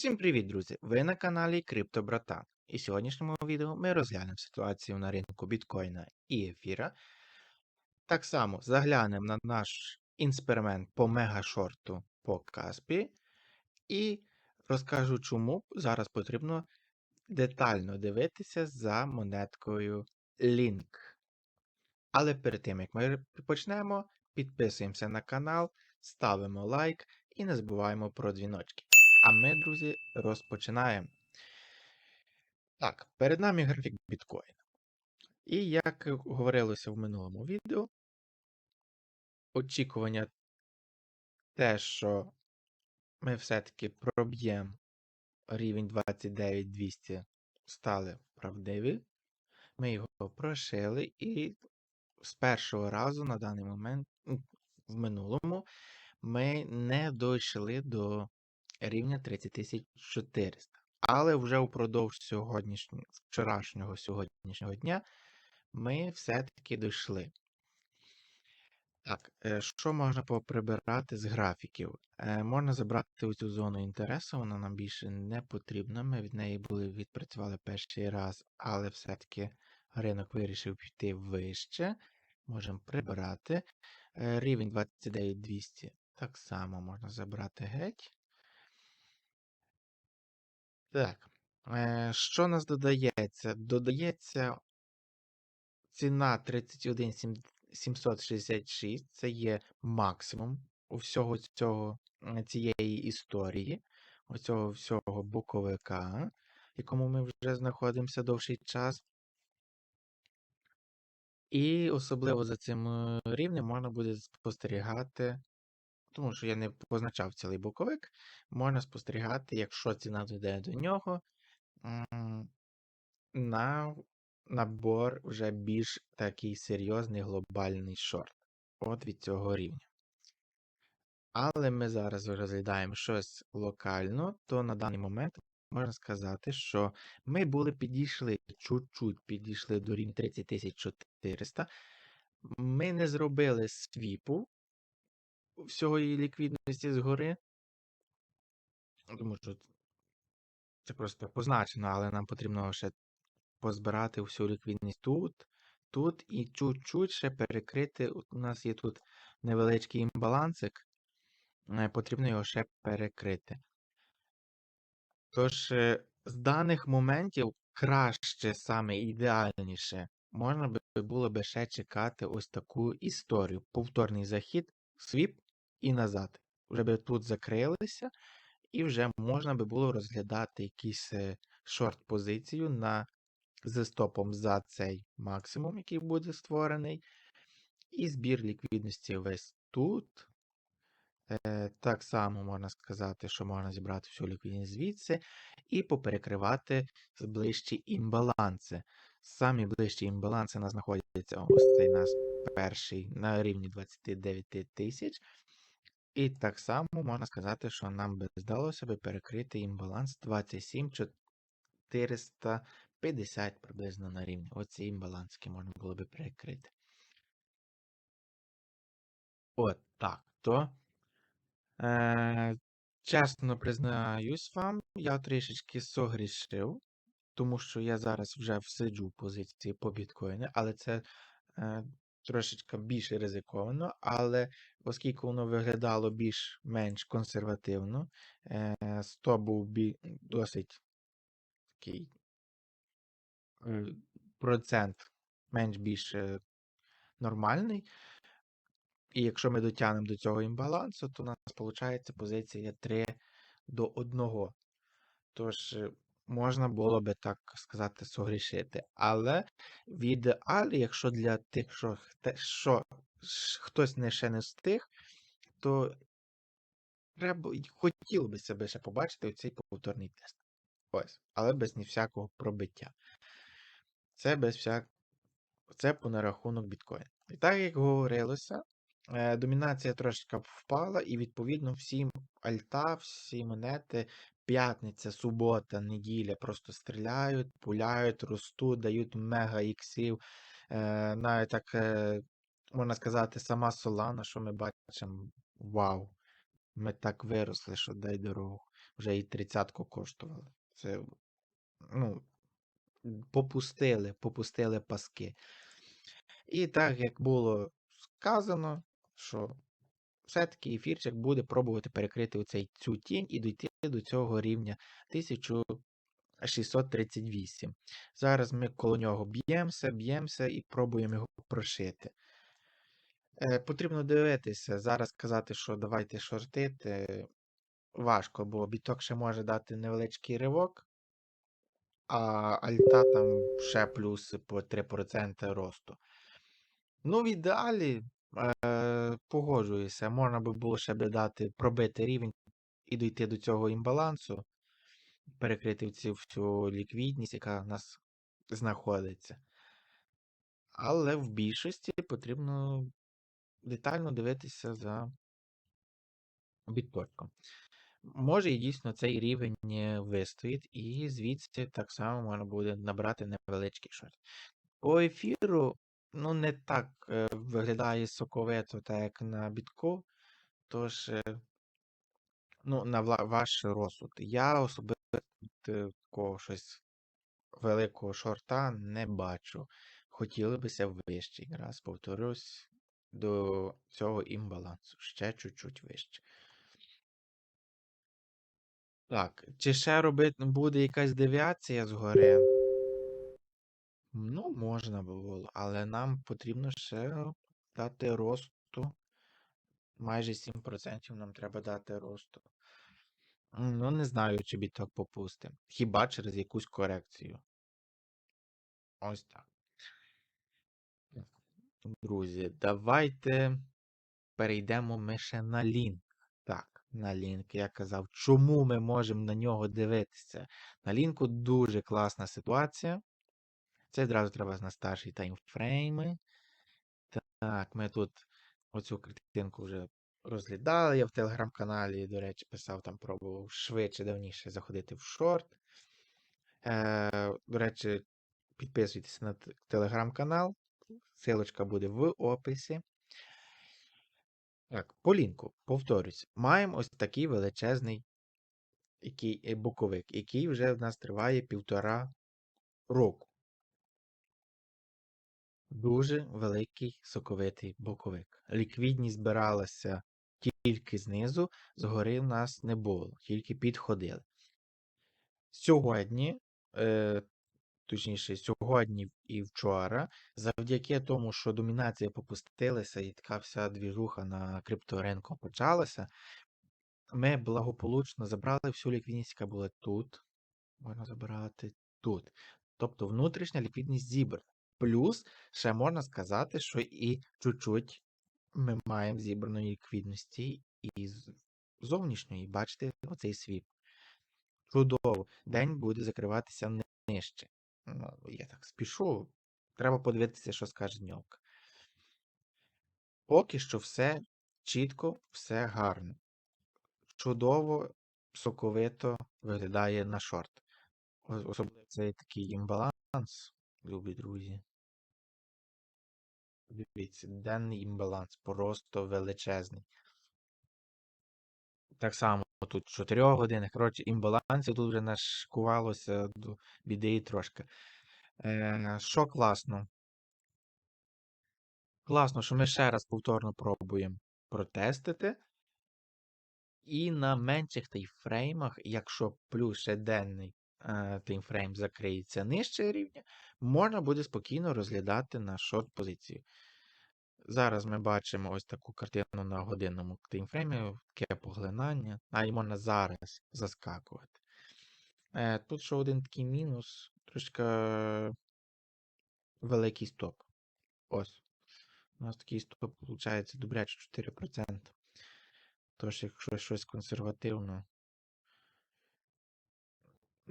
Всім привіт, друзі! Ви на каналі Криптобратан. І в сьогоднішньому відео ми розглянемо ситуацію на ринку біткоїна і ефіра. Так само заглянемо на наш інсперимент по мегашорту по Каспі. І розкажу, чому зараз потрібно детально дивитися за монеткою Link. Але перед тим, як ми почнемо, підписуємося на канал, ставимо лайк і не забуваємо про дзвіночки. А ми, друзі, розпочинаємо. Так, перед нами графік біткоїна. І як говорилося в минулому відео, очікування те, що ми все-таки проб'ємо рівень 29200 стали правдиві. Ми його прошили, і з першого разу на даний момент, в минулому, ми не дійшли до рівня 30400. Але вже упродовж сьогоднішнього, вчорашнього сьогоднішнього дня ми все-таки дійшли. Так, е, що можна поприбирати з графіків? Е, можна забрати оцю зону інтересу, вона нам більше не потрібна. Ми від неї були відпрацювали перший раз, але все-таки ринок вирішив піти вище. Можемо прибирати. Е, рівень 29200 так само можна забрати геть. Так. Е, Що нас додається? Додається ціна 31766. Це є максимум у всього цього, цієї історії, оцього всього боковика, в якому ми вже знаходимося довший час. І особливо за цим е, рівнем можна буде спостерігати тому що я не позначав цілий боковик, можна спостерігати, якщо ціна дійде до нього, на набор вже більш такий серйозний глобальний шорт. От від цього рівня. Але ми зараз розглядаємо щось локально, то на даний момент можна сказати, що ми були підійшли, чуть-чуть підійшли до рівня 30400. Ми не зробили свіпу, всього її ліквідності згори. Тому що це просто позначено, але нам потрібно ще позбирати всю ліквідність тут, тут і чуть-чуть ще перекрити. У нас є тут невеличкий імбалансик, е, потрібно його ще перекрити. Тож, е, з даних моментів краще, саме ідеальніше, можна би було би ще чекати ось таку історію. Повторний захід, свіп і назад. Вже би тут закрилися, і вже можна би було розглядати якийсь е, шорт-позицію на з стопом за цей максимум, який буде створений. І збір ліквідності весь тут. Е, Так само можна сказати, що можна зібрати всю ліквідність звідси і поперекривати ближчі імбаланси. Самі ближчі імбаланси у нас знаходяться ось цей нас перший на рівні 29 тисяч. І так само можна сказати, що нам би здалося би перекрити імбаланс 27 450 приблизно на рівні. Оці імбалански можна було би перекрити. От так то. Е, Чесно признаюсь вам, я трішечки согрішив, тому що я зараз вже всиджу в позиції по біткоїну, але це е, трошечки більш ризиковано, але оскільки воно виглядало більш-менш консервативно, е, 100 був досить такий е, процент менш-більш е, нормальний. І якщо ми дотягнемо до цього імбалансу, то у нас виходить позиція 3 до 1. Тож, можна було би так сказати, согрішити. Але в ідеалі, якщо для тих, що, що хтось не ще не встиг, то треба хотіло би себе ще побачити оцей повторний тест. Ось, але без ні всякого пробиття. Це без всяк... Це по нарахунок біткоїна. І так, як говорилося, домінація трошки впала, і, відповідно, всі альта, всі монети П'ятниця, субота, неділя просто стріляють, пуляють, ростуть, дають мега іксів. Е, навіть так, е, можна сказати, сама Солана, що ми бачимо, вау, ми так виросли, що дай дорогу. вже і тридцятку коштували. Це, ну, попустили, попустили паски. І так, як було сказано, що все-таки ефірчик буде пробувати перекрити оцей, цю тінь і дійти до цього рівня 1638. Зараз ми коло нього б'ємося, б'ємося і пробуємо його прошити. Е, потрібно дивитися, зараз казати, що давайте шортити. Важко, бо біток ще може дати невеличкий ривок, а альта там ще плюс по 3% росту. Ну, в ідеалі, е, погоджуюся, можна би було ще би дати пробити рівень і дійти до цього імбалансу, перекрити цю всю ліквідність, яка в нас знаходиться. Але в більшості потрібно детально дивитися за біткоїном. Може і дійсно цей рівень е, вистоїть, і звідси так само можна буде набрати невеличкий шорт. По ефіру, ну, не так е, виглядає соковито, так як на бітку. Тож, е, ну, на ваш розсуд. Я особисто такого щось великого шорта не бачу. Хотіли бися вище. Раз повторюсь, до цього імбалансу. Ще чуть-чуть вище. Так, чи ще робити буде якась девіація згори? Ну, можна було, але нам потрібно ще дати росту. Майже 7% нам треба дати росту. Ну, не знаю, чи біток попустимо. Хіба через якусь корекцію. Ось так. Друзі, давайте перейдемо ми ще на лінк. Так, на лінк. Я казав, чому ми можемо на нього дивитися. На лінку дуже класна ситуація. Це одразу треба на старші таймфрейми. Так, ми тут оцю картинку вже розглядали. Я в телеграм-каналі, до речі, писав, там пробував швидше, давніше заходити в шорт. Е, До речі, підписуйтесь на телеграм-канал. Силочка буде в описі. Так, по лінку, повторюсь, маємо ось такий величезний який, е, боковик, який вже в нас триває півтора року. Дуже великий соковитий боковик. Ліквідність збиралася тільки знизу, згори в нас не було, тільки підходили. Сьогодні, е, точніше, сьогодні і вчора, завдяки тому, що домінація попустилася і така вся двіжуха на крипторинку почалася, ми благополучно забрали всю ліквідність, яка була тут. Можна забирати тут. Тобто внутрішня ліквідність зібрана. Плюс ще можна сказати, що і чуть-чуть ми маємо зібраної ліквідності і зовнішньої. Бачите, оцей свіп. Чудово. День буде закриватися ни- нижче. Ну, я так спішу. Треба подивитися, що скаже дньовка. Поки що все чітко, все гарно. Чудово, соковито виглядає на шорт. Особливо цей такий імбаланс, любі друзі. Дивіться, денний імбаланс просто величезний. Так само тут 4 години. Коротше, імбалансів тут вже нашкувалося до біди трошки. Е, що класно? Класно, що ми ще раз повторно пробуємо протестити. І на менших таймфреймах, якщо плюс ще денний таймфрейм закриється нижче рівня, можна буде спокійно розглядати на шорт позицію. Зараз ми бачимо ось таку картину на годинному таймфреймі, таке поглинання, а й можна зараз заскакувати. Е, тут ще один такий мінус, трошки великий стоп. Ось. У нас такий стоп, виходить, добряче 4%. Тож, якщо щось консервативно.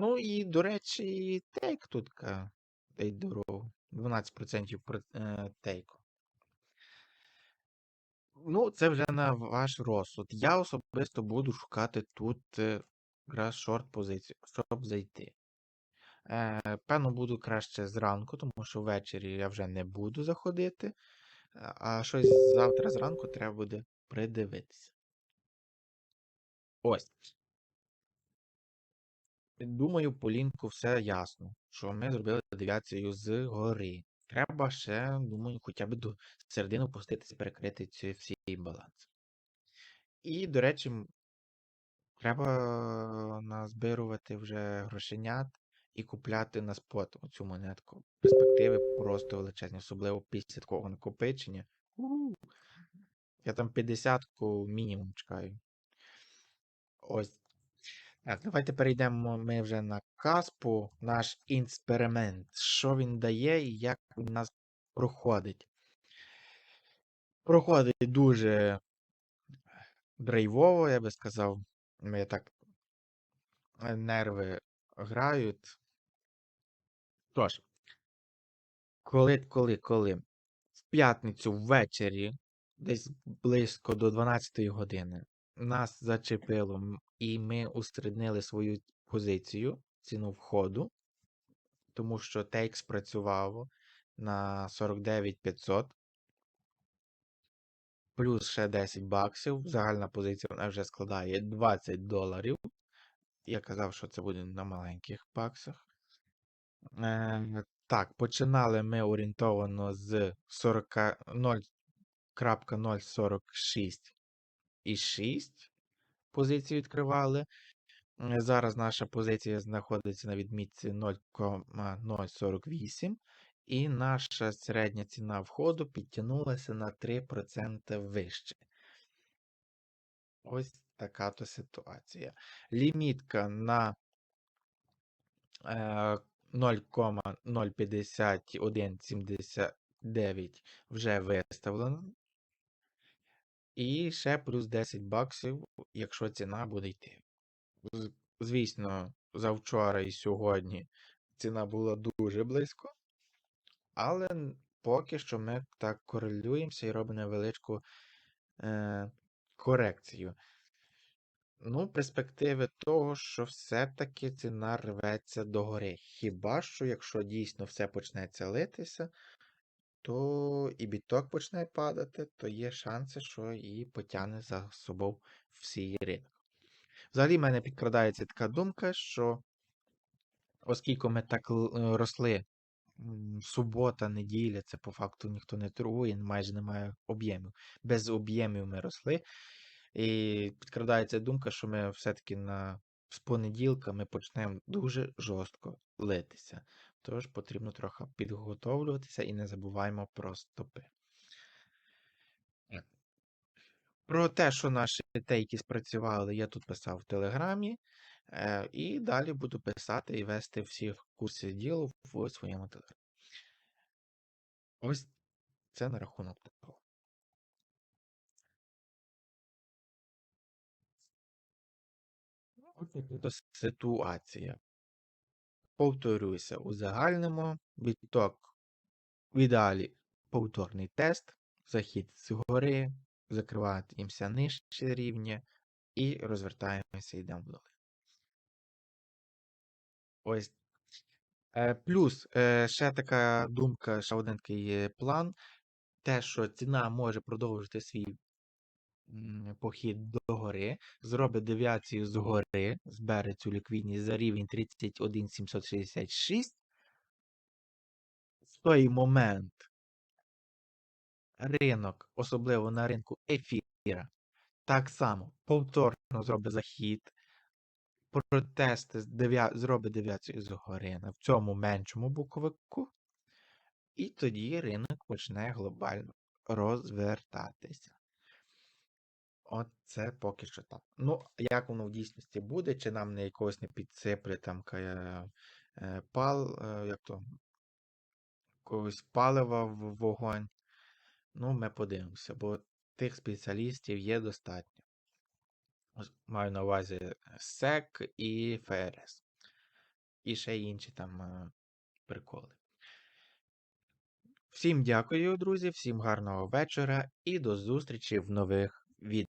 Ну і, до речі, тейк тут ка дай дорогу. 12% про- е, тейку. Ну, це вже на ваш розсуд. Я особисто буду шукати тут е, якраз шорт позицію, щоб зайти. Е, певно, буду краще зранку, тому що ввечері я вже не буду заходити. Е, А щось завтра зранку треба буде придивитися. Ось. Думаю, по лінку все ясно, що ми зробили девіацію з гори. Треба ще, думаю, хоча б до середини опуститися, перекрити ці всі баланс. І, до речі, треба назбирувати вже грошенят і купляти на спот оцю монетку. Перспективи просто величезні, особливо після такого накопичення. Я там 50-ку мінімум чекаю. Ось. Так, давайте перейдемо ми вже на Каспу, наш експеримент. Що він дає і як він нас проходить. Проходить дуже драйвово, я би сказав. Ми так е, нерви грають. Тож, коли, коли, коли в п'ятницю ввечері, десь близько до 12 години, нас зачепило, і ми усереднили свою позицію, ціну входу, тому що тейк спрацював на 49 500, плюс ще 10 баксів. Загальна позиція вона вже складає 20 доларів. Я казав, що це буде на маленьких баксах. Е, так, починали ми орієнтовано з 40, 0.046 і 6 позиції відкривали. Е, Зараз наша позиція знаходиться на відмітці 0,048, і наша середня ціна входу підтягнулася на 3% вище. Ось така то ситуація. Лімітка на е, 0,05179 вже виставлена. І ще плюс 10 баксів, якщо ціна буде йти. Звісно, завчора і сьогодні ціна була дуже близько, але поки що ми так корелюємося і робимо невеличку е, корекцію. Ну, перспективи того, що все-таки ціна рветься догори. Хіба що, якщо дійсно все почнеться литися, то і біток почне падати, то є шанси, що і потягне за собою всій ринок. Взагалі, в мене підкрадається така думка, що оскільки ми так е, росли, субота, неділя, це по факту ніхто не торгує, майже немає об'ємів. Без об'ємів ми росли. І підкрадається думка, що ми все-таки на з понеділка ми почнемо дуже жорстко литися. Тож потрібно трохи підготовлюватися і не забуваємо про стопи. Про те, що наші тейки спрацювали, я тут писав в Телеграмі. Е, і далі буду писати і вести всі курси ділу в своєму телеграмі. Ось це на рахунок того. Ось така ситуація. Повторюся, узагальнимо відток в ідеалі повторний тест, захід згори, закриваємося нижче рівня і розвертаємося йдемо вдоль. Ось. Е, плюс е, ще така думка, ще один такий план. Те, що ціна може продовжити свій похід догори, зробить девіацію згори, збере цю ліквідність за рівень 31766. В той момент ринок, особливо на ринку ефіра, так само повторно зробить захід, протести з дев'я... зробить девіацію згори на в цьому меншому боковику, і тоді ринок почне глобально розвертатися. От це поки що так. Ну, як воно в дійсності буде, чи нам не якогось не підсипле там е, пал, е, як то, якогось палива в вогонь. Ну, ми подивимося, бо тих спеціалістів є достатньо. Маю на увазі СЕК і ФРС. І ще інші там е, приколи. Всім дякую, друзі, всім гарного вечора і до зустрічі в нових відео.